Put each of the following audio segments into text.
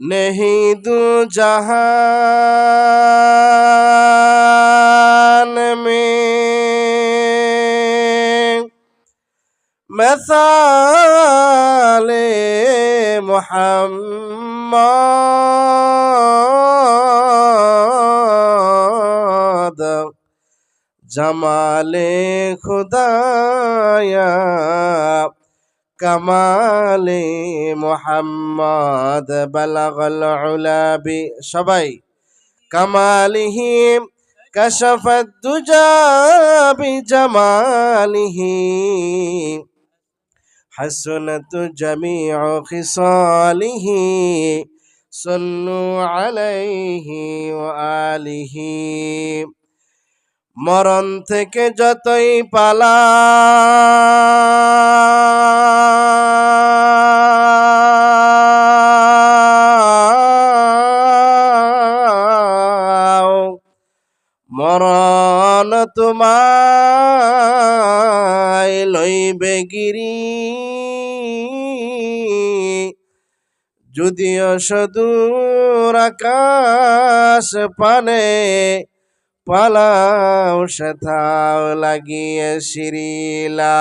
नहीं दो जहान में मसाले मोहम्मद जमाले खुदाया كمال محمد بلغ العلا সবাই كماله كشف الدجى بجماله حسنت جميع خصاله صلوا عليه وآله মরণ থেকে যতই পালা মরণ তোমায় লইবে গিরি। যদিও সদূর আকাশ পানে পালাও, সেথাও লাগিয়ে শিরিলা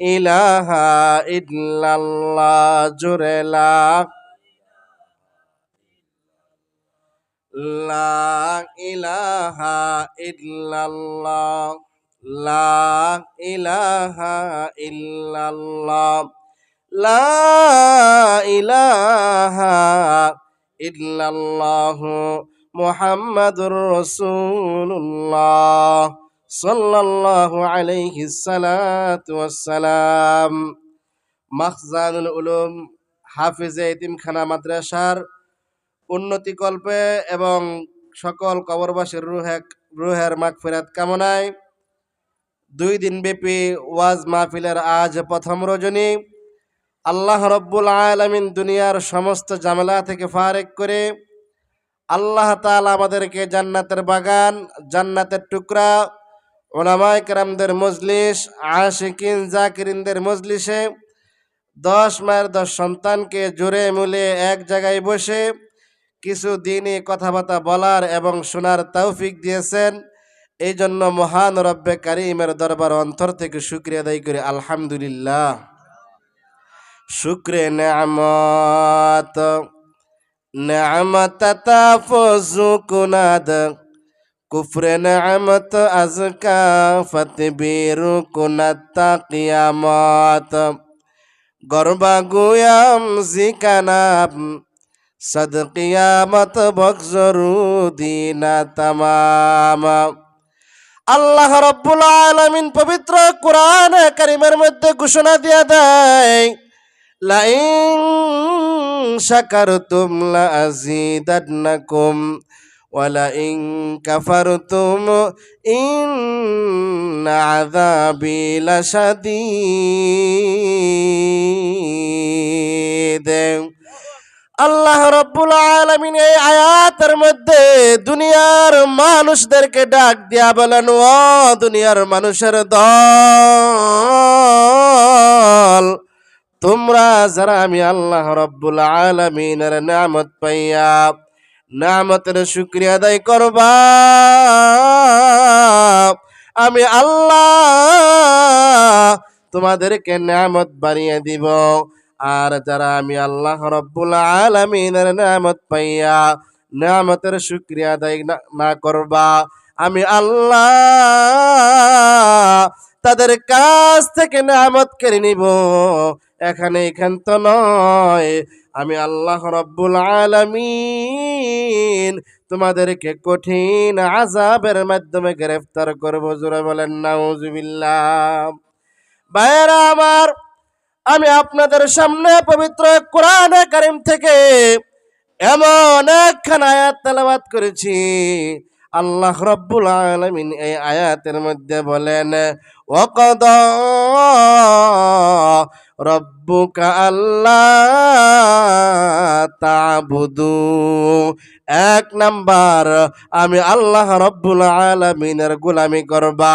ইলাহা ইল্লাল্লাহ জুরেলা লা ইলাহা ইল্লাল্লাহ, লা ইলাহা ইল্লাল্লাহ, লা ইলাহা ইল্লাল্লাহ মুহাম্মাদুর রাসূলুল্লাহ সাল্লাল্লাহু আলাইহি সালাতু ওয়াসসালাম। মাখজানুল উলুম, হাফিজে এতিমখানা মাদ্রাসার উন্নতি কল্পে এবং সকল কবরবাসীর রুহে, রুহের মাগফিরাত কামনায় দুই দিন ব্যাপী ওয়াজ মাহফিলের আজ প্রথম রজনী। আল্লাহ রব্বুল আলমিন দুনিয়ার সমস্ত জামেলা থেকে ফারেক করে আল্লাহ তাআলা আমাদেরকে জান্নাতের বাগান, জান্নাতের টুকরা, ওলামায় কেরামদের মজলিস, আশিকিন, জাকিরিনদের মজলিসে দশ মায়ের দশ সন্তানকে জোরে মিলে এক জায়গায় বসে কিছু দিনই কথাবার্তা বলার এবং শোনার তৌফিক দিয়েছেন। এই জন্য মহান রব্বে কারিমের দরবার অন্তর থেকে শুক্রিয়া আদায় করি। আলহামদুলিল্লাহ। শুক্রে তাফজু কুনাদ কুফরে নেয়ামত আজকা ফতবীরু কিয়ামত গরবা গুয়াম জিকানাব সদ কিয়ামত বকজরু দিনা তামামা। আল্লাহ রব্বুল আলমিন পবিত্র কোরআন কারিমের মধ্যে ঘোষণা দিয়ে দেয়, লাইন শাকারতুম লাজিদান্নাকুম ওয়ালাইন কাফারতুম ইন আযাবি লাশাদীদ। আল্লাহ রব্বুল আলমিন এই আয়াতের মধ্যে দুনিয়ার মানুষদেরকে ডাক দিয়া বলেন, ও দুনিয়ার মানুষের দল, তোমরা যারা আমি আল্লাহ রব্বুল আলমিনের নামত পাইয়া নামতের শুক্রিয়া আদায় করবা, আমি আল্লাহ তোমাদেরকে নামত বানিয়ে দিব। আর যারা আমি আল্লাহ রব্বুল আলমিনের নামত পাইয়া নামতের শুক্রিয়া আদায় না করবা, আমি আল্লাহ তাদের কাছ থেকে নামত কেড়ে নিব। এখানে এখান তো নয়, আমি আল্লাহ রব্বুল আলমিন তোমাদেরকে কঠিন আজাবের মাধ্যমে গ্রেফতার করব। জোরে বলেন, নাউজুবিল্লাহ। ভাইয়েরা আমার আমি আপনাদের সামনে পবিত্র কোরআন করিম থেকে এমন একখান আয়াত তেলাবাত করেছি। আল্লাহ রব্বুল আলমিন এই আয়াতের মধ্যে বলেন ওকদ রব্বুকা আল্লাহ তাবুদু এক নাম্বার, আমি আল্লাহ রব্বুল আলমিনের গুলামি করবা,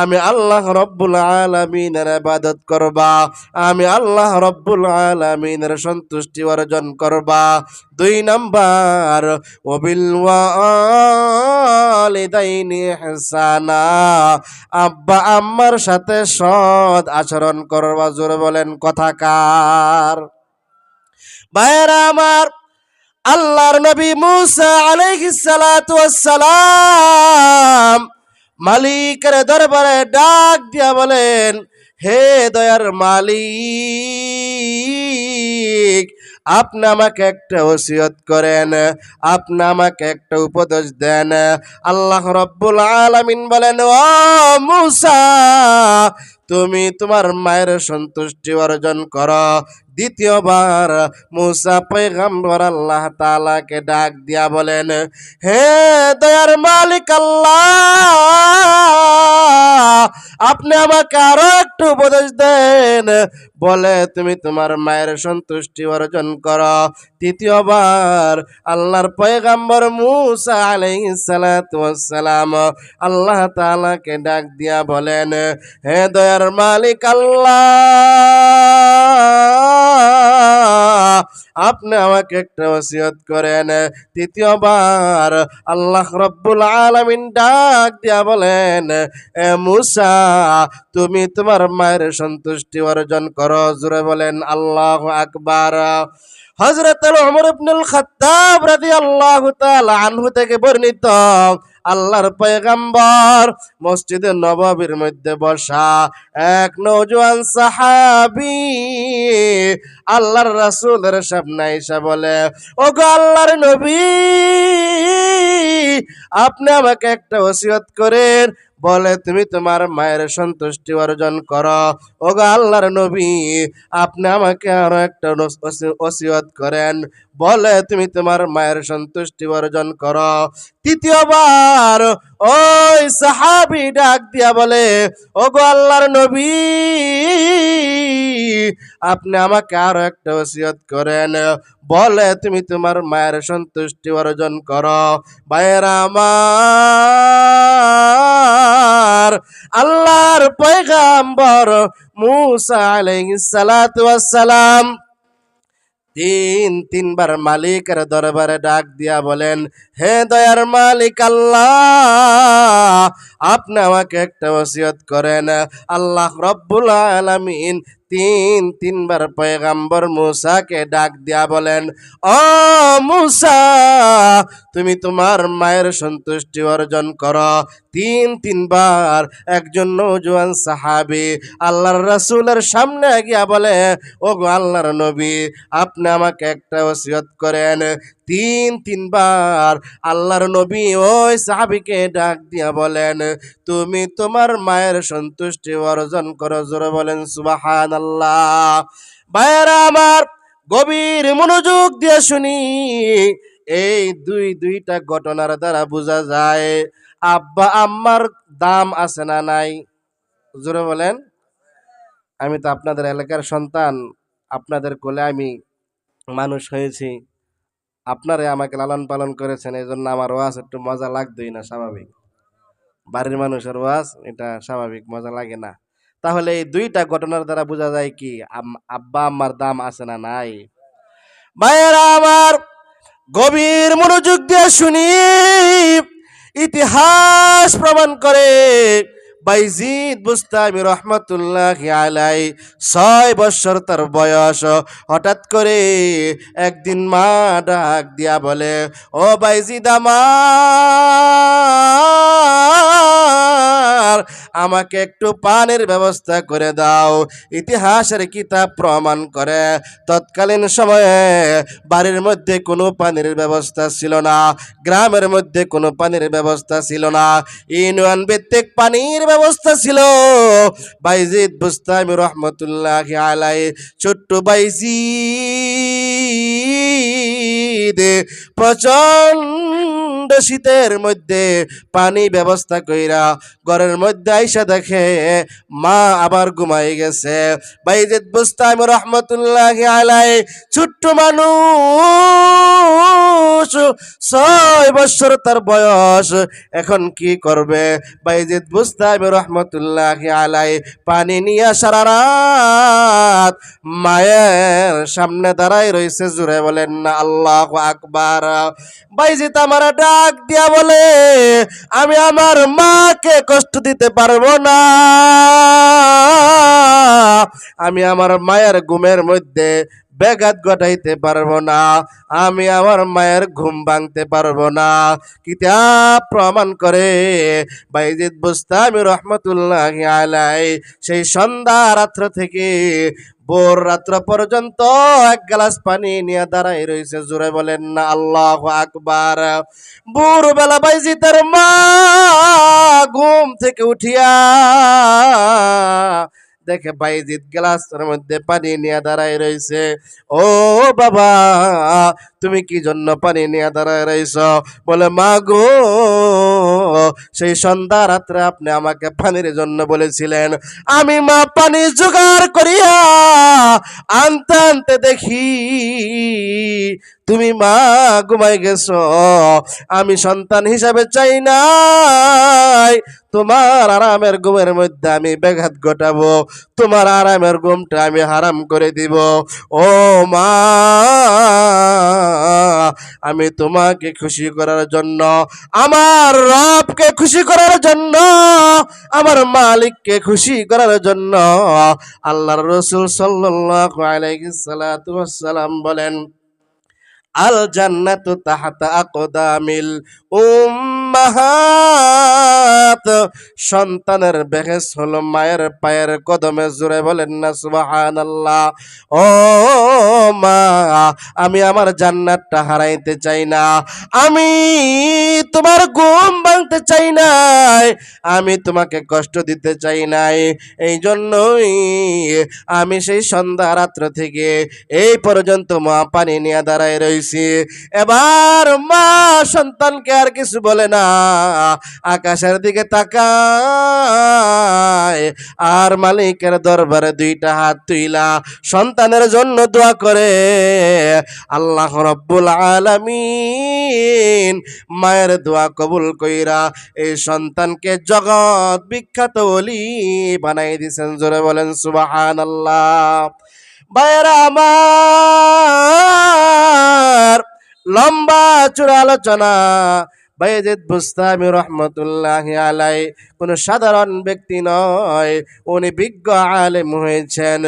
আমি আল্লাহ রব্বুল আলমিনের ইবাদত করবা, আমি আল্লাহ রব্বুল আলমিনের সন্তুষ্টি অর্জন করবা। দুই নাম্বার, ওবিল ওয়ালিদাইনি ইহসানা, আব্বা আম্মার সাথে সৎ আচরণ করবা, জোরে বলেন কথাকার ভাইয়েরা আমার, আল্লাহর নবী মুসা ওয়াসসালাম মালিকের দরবারে ডাক দিয়া বলেন, হে দয়ার মালিক, আপনি আমাকে একটা ওসিয়ত করেন, আপনি আমাকে একটা উপদেশ দেন। আল্লাহ রব্বুল আলামিন বলেন, ও মুসা, তুমি তোমার মায়ের সন্তুষ্টি অর্জন করো। দ্বিতীয়বার মুসা পৈগম্বর আল্লাহ তালাকে ডাক দিয়া বলেন, হে দয়ার মালিক আল্লাহ, আপনি আমাকে আরও একটু উপদেশ দেন। বলে, তুমি তোমার মায়ের সন্তুষ্টি অর্জন করো। তৃতীয়বার আল্লাহর পয়গাম্বর মুসা ওয়াসসালাম আল্লাহ তালাকে ডাক দিয়া বলেন, হে দয়ার মালিক আল্লাহ আপনি আমাকে একটা ওসিয়ত করেন। তৃতীয়বার আল্লাহ রব্বুল আলামিন ডাক দিয়া বলেন, এ মুসা, তুমি তোমার মায়ের সন্তুষ্টি অর্জন করো। জুড়ে বলেন, আল্লাহ আকবার। হজরত ওমর ইবনুল খাত্তাব রাদিয়াল্লাহু তাআলা আনহু থেকে বর্ণিত আল্লাহর পয়গাম্বর মসজিদে নববীর মধ্যে বসা এক নওজোয়ান সাহাবী আল্লাহর রাসূলের সামনে এসে বলে ও গো আল্লাহর নবী, আপনি আমাকে একটা ওসিয়ত করেন। বলে, তুমি তোমার মায়ের সন্তুষ্টি অর্জন করো। গো আল্লাহর নবী, আপনি আমাকে আরও একটা ওসিয়ত করেন। বলে, তুমি তোমার মায়ের সন্তুষ্টি অর্জন করো। তৃতীয়বার ওই সাহাবি ডাক দিয়া বলে ও গো আল্লাহর নবী, আপনি আমাকে আরও একটা ওসিয়ত করেন। বলে, তুমি তোমার মায়ের সন্তুষ্টি অর্জন করো। ভাইয়েরা আমার আল্লাহর পয়গাম্বর মুসা আলাইহিস সালাম তিন, তিনবার মালিকের দরবারে ডাক দিয়া বলেন, হে দয়ার মালিক আল্লাহ, আপনি আমাকে একটা ওসিয়ত করেন। আল্লাহ রব্বুল আলামিন তিন, তিনবার পয়গাম্বর মুসাকে ডাক দিয়া বলেন, ও মুসা, তুমি তোমার মায়ের সন্তুষ্টি অর্জন করো। তিন, তিনবার একজন নৌজওয়ান সাহাবি আল্লাহর রাসূলের সামনে গিয়া বলে, ও গো আল্লাহর নবী, আপনি আমাকে একটা ওসিয়ত করেন। তিন, তিনবার আল্লাহর নবী ওই সাহাবিকে ডাক দিয়া বলেন, তুমি তোমার মায়ের সন্তুষ্টি অর্জন করো। জোরে বলেন সুবাহান আল্লাহ। আমার গভীর মনোযোগ দিয়ে শুনি। এই দুই দুইটা ঘটনার দ্বারা বোঝা যায়, আব্বা আম্মার দাম আছে না নাই? জোরে বলেন। আমি তো আপনাদের এলাকার সন্তান, আপনাদের কোলে আমি মানুষ হয়েছি। আপনারে আমাকে লালন পালন করেছেন এই জন্য আমার ওয়াজ একটু মজা লাগতোই না, স্বাভাবিক। বাড়ির মানুষের ওয়াজ, এটা স্বাভাবিক, মজা লাগে না। তাহলে এই দুইটা ঘটনার দ্বারা বোঝা যায় কি আব্বা আম্মার দাম আছে না নাই? ভাইয়েরা আমার গভীর মনোযোগ দিয়ে শুনি। ইতিহাস প্রমাণ করে বাইজিদ বুস্তামি রহমতুল্লাহ আলাই ছয় বছর তার বয়স। হঠাৎ করে একদিন মা ডাক দিয়া বলে, ও বাইজিদ আমার আমাকে একটু পানির ব্যবস্থা করে দাও। ইতিহাসের কিতাব প্রমাণ করে, তৎকালীন সময়ে বাড়ির মধ্যে কোনো পানির ব্যবস্থা ছিল না, গ্রামের মধ্যে কোনো পানির ব্যবস্থা ছিল না। ইউনিয়ন ভিত্তিক পানির ব্যবস্থা ছিল। বাইজিদ বুস্তামি রহমতুল্লাহ আলাই ছোট্ট বাইজিদ। বাইজিদ প্রচণ্ড শীতের মধ্যে পানি ব্যবস্থা কইরা ঘরের মধ্যে আইসা দেখে মা আবার ঘুমাই গেছে। বাইজিদ বুস্তাম রহমতুল্লাহ আলাই, ছোট্ট মানুষ, ছয় বছর তার বয়স, এখন কি করবে? বাইজিদ বুস্তাম রহমতুল্লাহ আলাই পানি নিয়ে সারা রাত মায়ের সামনে দাঁড়াই রয়েছে জুড়ে বলেন না আল্লাহ আকবার। বাইজিত আমার ডাক দিয়া বলে আমি আমার মাকে কষ্ট দিতে পারব না। আমি আমার মায়ের ঘুমের মধ্যে ব্যাঘাত ঘটাইতে পারব না। আমি আমার মায়ের ঘুম ভাঙতে পারব না। কিতাব প্রমাণ করে বাইজিদ বুস্তামি রহমতুল্লাহ আলাই সেই সন্ধ্যা রাত্র থেকে ভোর রাত্র পর্যন্ত এক গ্লাস পানি নিয়ে দাঁড়াই রয়েছে। জোরে বলেন না, আল্লাহ আকবার। ভোর বেলা বাইজিতের মা ঘুম থেকে উঠিয়া দেখে বাইজিৎ গ্লাসের মধ্যে পানি নিয়ে দাঁড়ায় রয়েছে। ও বাবা, তুমি কি জন্য পানি নিয়ে দাঁড়ায় রয়েছ? বলে, মা গো, সেই সন্ধ্যা রাত্রে আপনি আমাকে পানির জন্য বলেছিলেন। আমি মা পানি জোগাড় করিয়া আনতে আনতে দেখি তুমি মা ঘুমাই গেছো। আমি সন্তান হিসাবে চাই নাই। তোমার আরামের ঘুমের মধ্যে আমি ব্যাঘাত ঘটাবো। তোমার আরামের ঘুমটা আমি হারাম করে দিব। ও মা, আমি তোমাকে খুশি করার জন্য, আমার রবকে খুশি করার জন্য, আমার মালিককে খুশি করার জন্য, আল্লাহর রসুল সাল্লাতু ওয়াসসালাম বলেন আল জান্নাতু তাহাতা আকদামিল উম্মাহাত সন্তানের বেহেস হলো মায়ের পায়ের কদমে জুড়ে বলেন না, সুবহানাল্লাহ। ও মা, আমি আমার জান্নাতটা হারাইতে চাই না। আমি তোমার ঘুম ভাঙতে চাই নাই। আমি তোমাকে কষ্ট দিতে চাই নাই। এই জন্যই আমি সেই সন্ধ্যা রাত্র থেকে এই পর্যন্ত মা পানি নিয়ে দাঁড়ায় রয়েছি এবার মা সন্তানকে আর কিছু বলে না। আকাশের দিকে তাকায় আর মালিকের দরবারে দুইটা হাত তুইলা সন্তানের জন্য দোয়া করে। আল্লাহ রব্বুল আলামিন মায়ের দোয়া কবুল কইরা এই সন্তানকে জগৎ বিখ্যাত অলি বানাই দিছেন। জোরে বলেন সুবাহান আল্লাহ বাইরা আমার লম্বা চূড়া আলোচনা বাইজিদ বুস্তামি রহমতুল্লাহ আলাই, কোন সাধারণ ব্যক্তি নয়। উনি বিজ্ঞ আলেম হয়েছেন,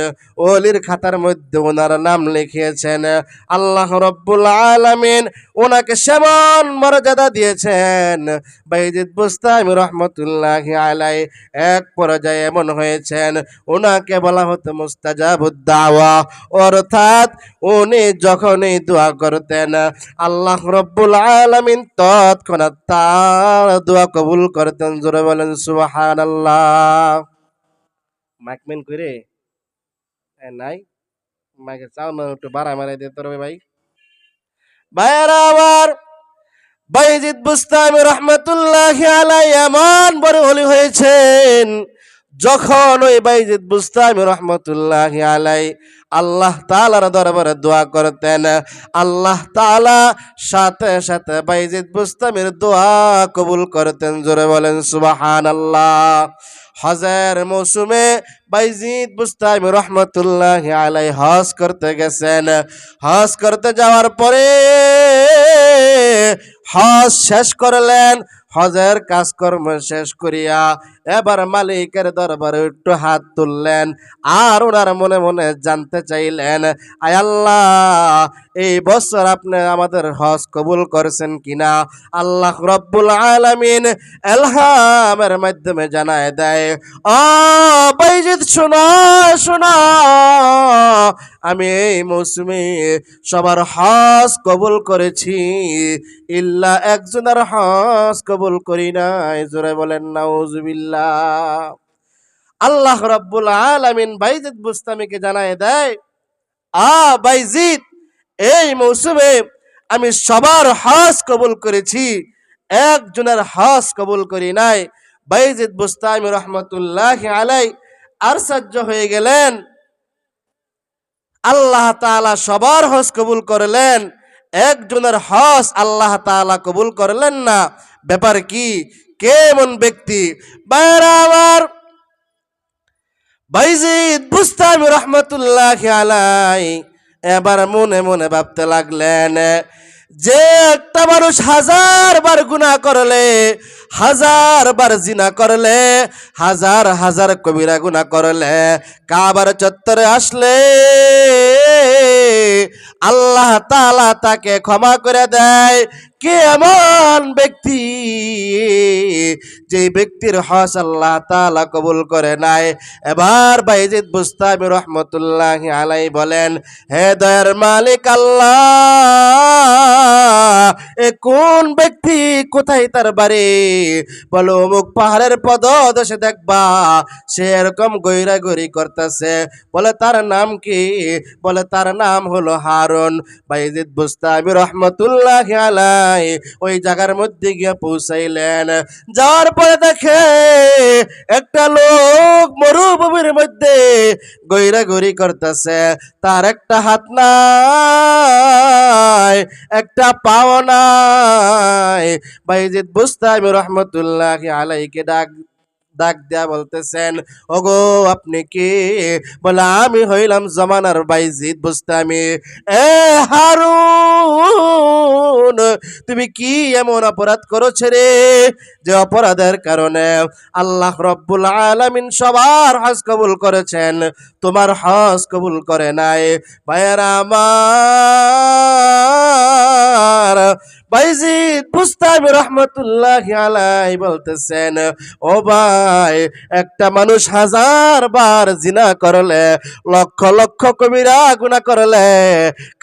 ওলির খাতার মধ্যে ওনার নাম লিখিয়েছেন। আল্লাহ রব্বুল আলামিন ওনাকে সেমন মর্যাদা দিয়েছেন। বাইজিদ বুস্তামি রহমতুল্লাহ আলাই এক পর্যায়ে এমন হয়েছেন ওনাকে বলা হতো মুস্তাজাবুদ্দাওয়া। অর্থাৎ উনি যখনই দোয়া করতেন, আল্লাহ রব্বুল আলামিন তৎক্ষণাৎ তার দোয়া কবুল করতেন, জোরে বলেন সুবহানাল্লাহ। মাইকমেন করে। নাই। মাইকে চাও না, একটু বাড়া মারাই দিতে পারবে ভাই। ভাইয়ারা আমার বাইজিদ বুস্তামি রহমতুল্লাহ আলাই এমন বড় হলি হয়েছেন, যখন ওই বাইজিদ বুস্তামি রহমতুল্লাহ আলাই আল্লাহ তালার দরবারে দোয়া করতেন। আল্লাহ তালা সাথে সাথে বাইজিদ বুস্তামির দোয়া কবুল করতেন। জোরে বলেন সুবাহান আল্লাহ হজের মৌসুমে বাইজিদ বুস্তামি রহমতুল্লাহ আলাই হজ করতে গেছেন। হজ করতে যাওয়ার পরে হজ শেষ করলেন, হজের কাজকর্ম শেষ করিয়া এবার মালিকের দরবারে একটু হাত তুললেন আর ওনার মনে মনে জানতে চাইলেন আল্লাহ, এই বছর আপনি আমাদের হজ কবুল করেছেন কিনা? আল্লাহ রব্বুল আলামিন এলহামের মাধ্যমে জানায় দেয় শোনো শোনো, আমি এই মৌসুমে সবার হজ কবুল করেছি। ইল্লা একজনের হজ কবুল করি নাই। জোরে বলেন, নাউজুবিল্লাহ। আল্লাহ রাব্বুল আলামিন বাইজিদ বুস্তামিকে জানায় দেয়, আ বাইজিদ, এই মৌসুমে আমি সবার হজ কবুল করেছি, একজনের হজ কবুল করি নাই। বাইজিদ বুস্তামি রহমতুল্লাহ আলাই আশ্চর্য হয়ে গেলেন। আল্লাহ তাআলা সবার হজ কবুল করলেন। একজনের হস আল্লাহ তাআলা কবুল করলেন না। ব্যাপার কি? কেমন ব্যক্তি? বাইরা বাইজিদ বুস্তামি রহমতুল্লাহ আলাই এবার মনে মনে ভাবতে লাগলেন যে একটা মানুষ হাজার বার গুণা করলে, হাজার বার জিনা করলে, হাজার হাজার কবিরা গুণা করলে, কাবার চত্বরে আসলে আল্লাহ তালা তাকে ক্ষমা করে দেয়। কে এমন ব্যক্তি যে ব্যক্তির হস আল্লাহ তাআলা কবুল করে নাই। এবার বাইজিদ বুস্তামি রহমতুল্লাহ আলাই বলেন, হে দয়ার মালিক আল্লাহ, এ কোন ব্যক্তি কোথায় তার বাড়ি? বলো, অমুক পাহাড়ের পদ দশে দেখবা, সে এরকম গৈরা গরি করতেছে। বলে, তার নাম কি? বলে, তার নাম হলো হারুন। বাইজিদ বুস্তামি রহমতুল্লাহ আলাই ওই জায়গার মধ্যে গিয়ে পৌঁছাইলেন। যাওয়ার দেখে একটা লোক মরুভূমির মধ্যে গৈরা গরি করতেছে। তার একটা হাত নাই, একটা পাওনা নাই। বাইজিদ বুস্তামি রহমতুল্লাহ আলাইকে ডাক ডাক দেয়া বলতেছেন, ওগো, আপনি কি বলে আমি হইলাম জমানার বাইজিদ বুস্তামি? এ হারুন, তুমি কি এমন অপরাধ করেছে রে? যে অপরাধের কারণে আল্লাহ রব্বুল আলামিন সবার হজ কবুল করেছেন, তোমার হজ কবুল করে নাই। ভাইয়ারা আমার বাইজিদ বুস্তামি রহমতুল্লাহ আলাই বলতেছেন, ও ভাই, একটা মানুষ হাজার বার জিনা করলে, লক্ষ লক্ষ কবিরা গুণা করলে,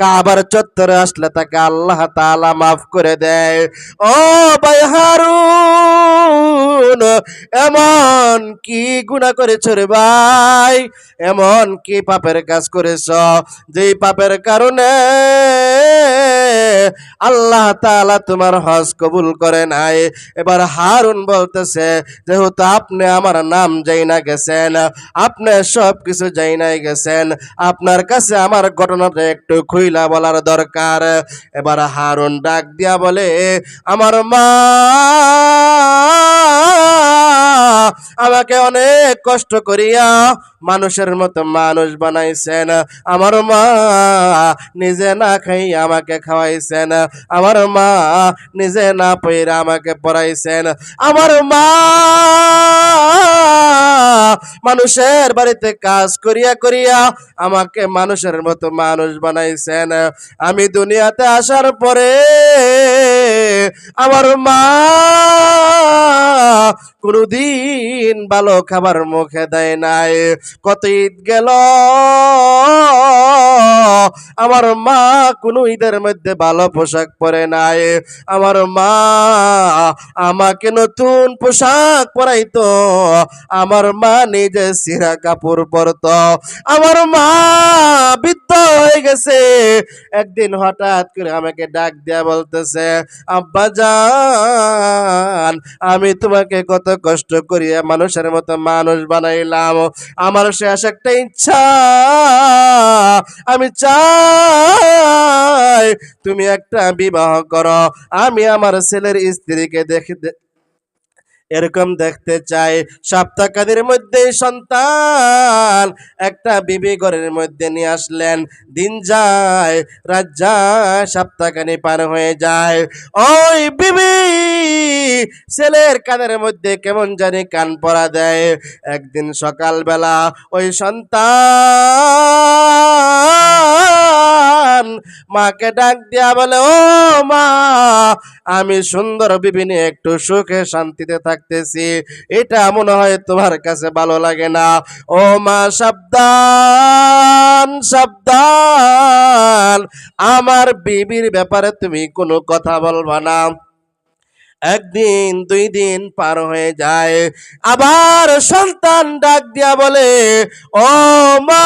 কাবার চত্বরে আসলে তাকে আল্লাহ তাআলা মাফ করে দেয়। ও ভাই হারুন, এমন কি গুণা করেছ রে ভাই? এমন কি পাপের কাজ করেছ? যেই পাপের কারণে আল্লাহ তাআলা তোমার হজ কবুল করে নাই। এবার হারুন বলতেছে, যেহেতু আপনি আমার নাম যাই না গেছেন, আপনি সব কিছু যাই নাই গেছেন, আপনার কাছে আমার ঘটনাটা একটু খুইলা বলার দরকার। এবার হারুন ডাক দিয়া বলে, আমার মা আমাকে অনেক কষ্ট করিয়া মানুষের মতো মানুষ বানাইছেন। আমার মা নিজে না খাই আমাকে খাওয়াইছেন। আমার মা নিজে না পইরা আমাকে পড়াইছেন। আমার মা মানুষের বাড়িতে কাজ করিয়া করিয়া আমাকে মানুষের মতো মানুষ বানাইছেন। আমি দুনিয়াতে আসার পরে আমার মা কোনদিন ভালো খাবার মুখে দেয় নাই। কত ঈদ গেল, আমার মা কোন ঈদের মধ্যে ভালো পোশাক পরে নাই। আমার মা আমাকে নতুন পোশাক পরাইতো, আমার মা নিজে সিরা কাপড় পরতো। আমার মা একদিন হঠাৎ করে আমাকে ডাক দেয়া বলতেছে, আব্বা জান, আমি তোমাকে কত কষ্ট করিয়া মানুষের মতো মানুষ বানাইলাম। আমার শেষ একটা ইচ্ছা। আমি চাই তুমি একটা বিবাহ করো। আমি আমার ছেলের স্ত্রীকে দেখে এরকম দেখতে চাই। সপ্তাহকাদের মধ্যে সন্তান একটা বিবি ঘরের মধ্যে নিয়ে আসলেন। দিন যায়, রাত যায়, সপ্তাহখানি পার হয়ে যায়। ওই বিবি ছেলের কানের মধ্যে কেমন জানি কান পরা দেয়। একদিন সকালবেলা ওই সন্তান মাকে ডাক দিয়া বলে, ও মা, আমি সুন্দর বিবি একটু সুখে শান্তিতে থাকতেছি। এটা মনে হয় তোমার কাছে ভালো লাগে না। ও মা, সাবধান সাবধান। আমার বিবির ব্যাপারে তুমি কোনো কথা বলবা না। একদিন, দুই দিন পার হয়ে যায়। আবার সন্তান ডাক দিয়া বলে, ও মা,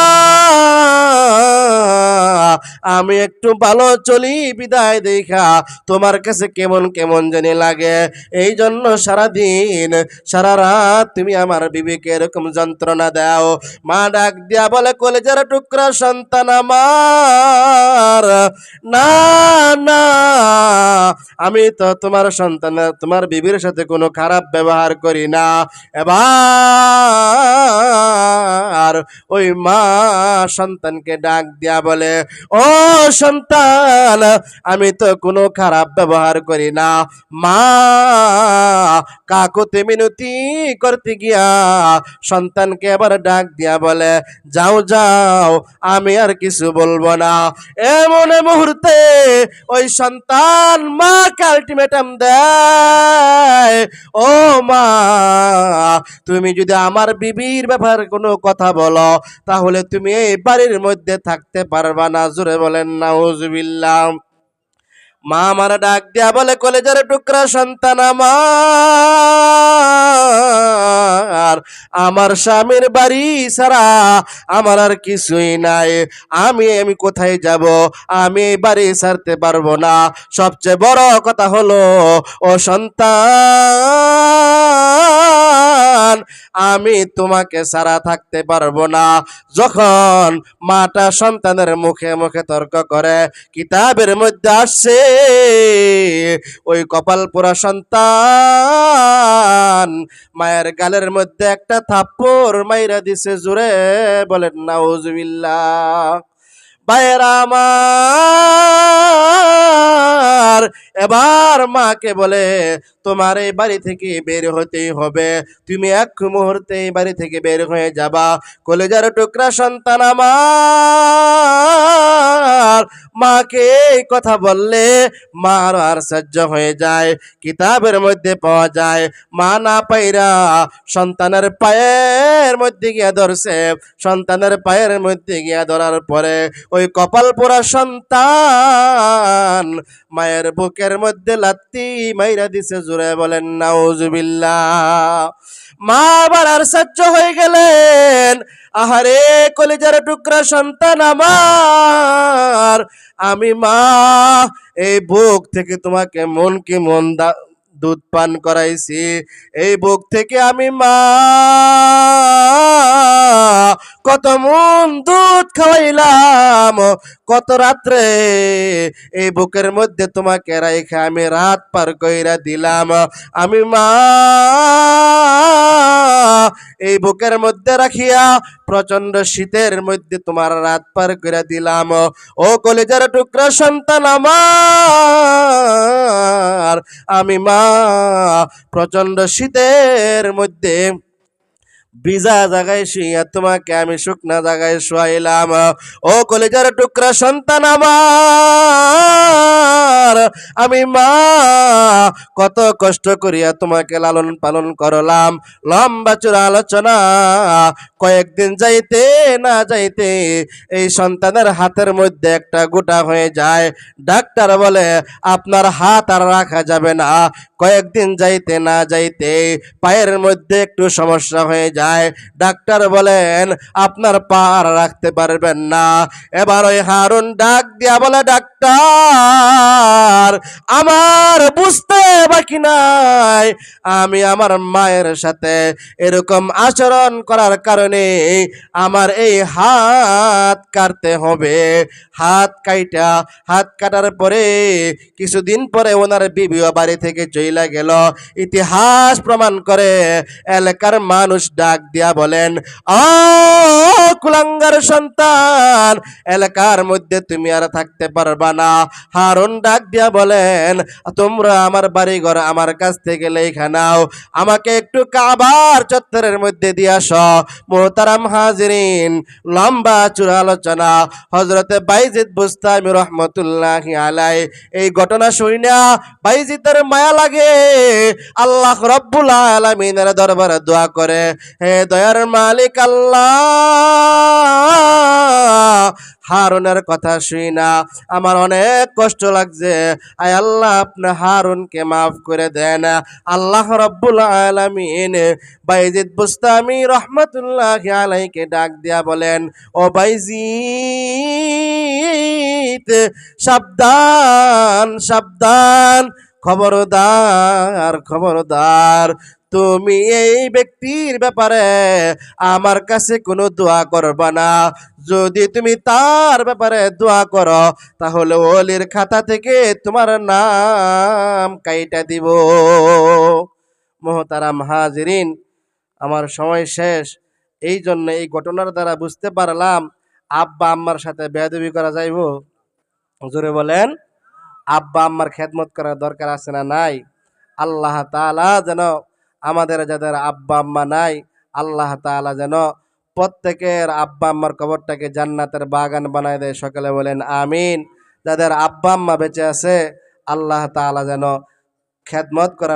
আমি একটু ভালো চলি, বিদায় দেখা। তোমার কাছে কেমন কেমন জানি লাগে। এই জন্য সারাদিন, সারা রাত তুমি আমার বিবেকে এরকম যন্ত্রণা দাও। মা ডাক দিয়া বলে, কলেজের টুকরা সন্তান আমার। না না, আমি তো তোমার সন্তান তোমার বিবির সাথে কোনো খারাপ ব্যবহার করি না। এবার ওই মা সন্তানকে ডাক দিয়া বলে, ও সন্তান, আমি তো কোনো খারাপ ব্যবহার করি না। মা, কাকুতে মিনতি করতে গিয়া সন্তানকে আবার ডাক দিয়া বলে, যাও যাও, আমি আর কিছু বলব না। এমন মুহূর্তে ওই সন্তান মাকে আলটিমেটাম দেয়, ও মা, তুমি যদি আমার বিবির ব্যাপার কোনো কথা বলো। তাহলে তুমি এই বাড়ির মধ্যে থাকতে পারবা না। জোরে বলেন না হুজবিল্লাহ মা আমার ডাক দিয়া বলে, কলেজের টুকরা সন্তান আমার। আমার স্বামীর বাড়ি ছাড়া আমার আর কিছুই নাই। আমি আমি কোথায় যাব? আমি এই বাড়ি ছাড়তে পারব না। সবচেয়ে বড় কথা হলো, ও সন্তান আমি তোমাকে সারা থাকতে পারব না। যখন মাটা সন্তানের মুখে মুখে তর্ক করে, কিতাবের মধ্যে আসছে, ওই কপাল পোড়া সন্তান মায়ের গালের মধ্যে একটা থাপ্পড় মাইরা দিছে জুড়ে বলেন, নাউজুবিল্লাহ। ভাইয়েরা আমার। এবার মাকে বলে, তোমার এই বাড়ি থেকে বের হতেই হবে। তুমি এক মুহূর্তে এই বাড়ি থেকে বের হয়ে যাবা। কলেজার টুকরা সন্তান আমার। মাকে এই কথা বললে, মার আর সহ্য হয়ে যায়, কিতাবের মধ্যে পাওয়া যায়। মা না পাইরা সন্তানের পায়ের মধ্যে গিয়া ধরছে। সন্তানের পায়ের মধ্যে গিয়া ধরার পরে ওই কপাল পোড়া সন্তান মায়ের বুকের মধ্যে লাত্তি মাইরা দিছে, জোরে বলেন, নাউজুবিল্লাহ। মা আবার আর সহ্য হয়ে গেলেন। আহারে, কলিজার টুকরা সন্তান আমার। আমি মা, এই বুক থেকে তোমাকে মন কি মন দা- দুধ পান করাইছি। এই বুক থেকে আমি মা। কত মন দুধ খাওয়াইলাম, কত রাত্রে এই বুকের মধ্যে তোমাকে রাইখা আমি রাত পার কইরা দিলাম। আমি মা, এই বুকের মধ্যে রাখিয়া প্রচণ্ড শীতের মধ্যে তোমার রাত পার করে দিলাম। ও কলেজের টুকরা সন্তান আমার, আমি মা প্রচণ্ড শীতের মধ্যে ভিজা জায়গায় শুইয়া তোমাকে আমি শুকনা জায়গায় শুয়াইলাম। ও কলেজার টুকরা সন্তান আমার। আমি মা, কত কষ্ট করিয়া তোমাকে লালন পালন করলাম। লম্বা চূড়া আলোচনা, কয়েকদিন যাইতে না যাইতে এই সন্তানের হাতের মধ্যে একটা গোটা হয়ে যায়। ডাক্তার বলে, আপনার হাত আর রাখা যাবে না। কয়েকদিন যাইতে না যাইতে পায়ের মধ্যে একটু সমস্যা হয়ে যায়। ডাক্তার বলেন, আপনার পা আর রাখতে পারবেন না। এবার ওই হারুন ডাক দিয়া বলে, ডাক্তার আমার আমার বুঝতে বাকি নাই। আমি আমার মায়ের সাথে এরকম আচরণ করার কারণে আমার এই হাত কাটতে হবে। হাত কাইটা, হাত কাটার পরে কিছুদিন পরে ওনার বিবিও বাড়ি থেকে চইলা গেল। ইতিহাস প্রমাণ করে এলাকার মানুষ ডাক দিয়া বলেন, ও কুলাঙ্গার সন্তান, এলাকার মধ্যে তুমি আর থাকতে পারবা না। হারুন ডাক দিয়া বলেন, তোমরা আমার বাড়ি ঘর আমার কাছ থেকে লেখা নাও। আমাকে একটু কাবার চত্বরের মধ্যে দিয়ে আস। মোহতারাম হাজরিন, লম্বা চূড়া আলোচনা। হজরতে বাইজিদ বুস্তামি রহমতুল্লাহ আলাই এই ঘটনা শুনি না, বাইজিদের মায়া লাগে। আল্লাহ রব্বুল আলমিনের দরবারে দোয়া করে, হে দয়ার মালিক আল্লাহ হারুনের কথা শুই না। আমার অনেক কষ্ট লাগছে। আয় আল্লাহ, আপনি হারুনকে মাফ করে দেন। আল্লাহ রব্বুল আলামিন বাইজিদ বুস্তামি রহমতুল্লাহ আলাইকে ডাক দিয়া বলেন, ও বাইজি সাবধান সাবধান, খবরদার খবরদার তুমি এই ব্যক্তির ব্যাপারে আমার কাছে কোনো দোয়া করবা না। যদি তুমি তার ব্যাপারে দোয়া করো, তাহলে ওলির খাতা থেকে তোমার নাম কাইটা দিব। মোহতারাম হাজিরিন, আমার সময় শেষ। এই জন্য এই ঘটনার দ্বারা বুঝতে পারলাম, আব্বা আম্মার সাথে বেয়াদবি করা যাইব। জোরে বলেন, আব্বা আম্মার খেদমত করার দরকার আছে না নাই? আল্লাহ তাআলা যেন আমাদের যাদের আব্বা আম্মা নাই, আল্লাহ তালা যেন প্রত্যেকের আব্বা আম্মার কবরটাকে জান্নাতের বাগান বানায় দেয়। সকালে বলেন আমিন। যাদের আব্বা আম্মা বেঁচে আছে, আল্লাহ তালা যেন খেদমত করার